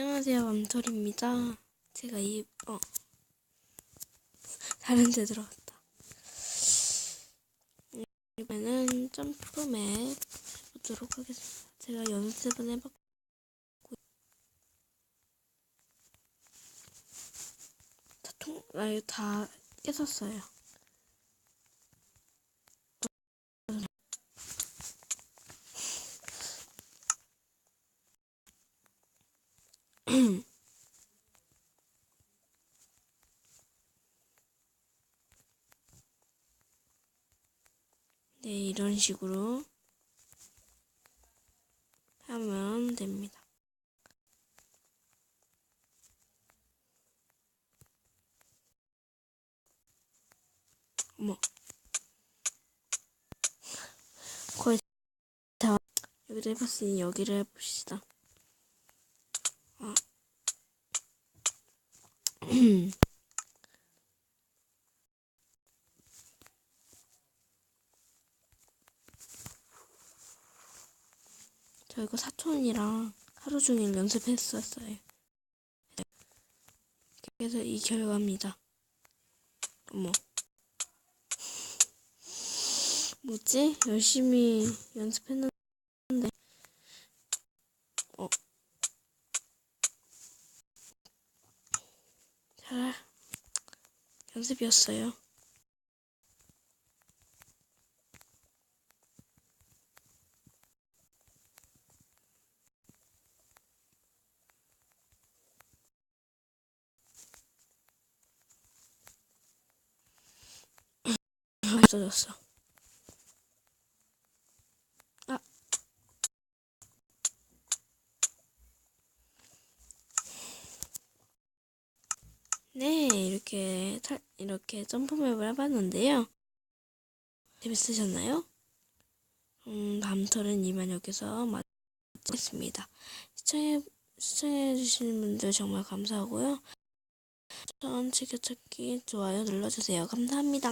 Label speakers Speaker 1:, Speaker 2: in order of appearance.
Speaker 1: 안녕하세요, 맘털입니다. 제가 이, 어, 다른 데 들어갔다. 이번에는 점프맵 해보도록 하겠습니다. 제가 연습은 해봤고, 다 통, 아, 이거 다 깨졌어요. 네, 이런 식으로 하면 됩니다. 어머. 거의 다 여기도 해봤으니 여기를 해봅시다. 아. 저 이거 사촌이랑 하루 종일 연습했었어요. 그래서 이 결과입니다. 어머. 뭐지? 열심히 연습했는데, 어. 잘, 연습이었어요. 없어졌어. 아. 네, 이렇게 탈, 이렇게 점프맵을 해봤는데요. 재밌으셨나요? 음, 밤털은 이만 여기서 마치겠습니다. 시청해, 시청해주신 분들 정말 감사하고요. 전 즐겨찾기 좋아요 눌러주세요. 감사합니다.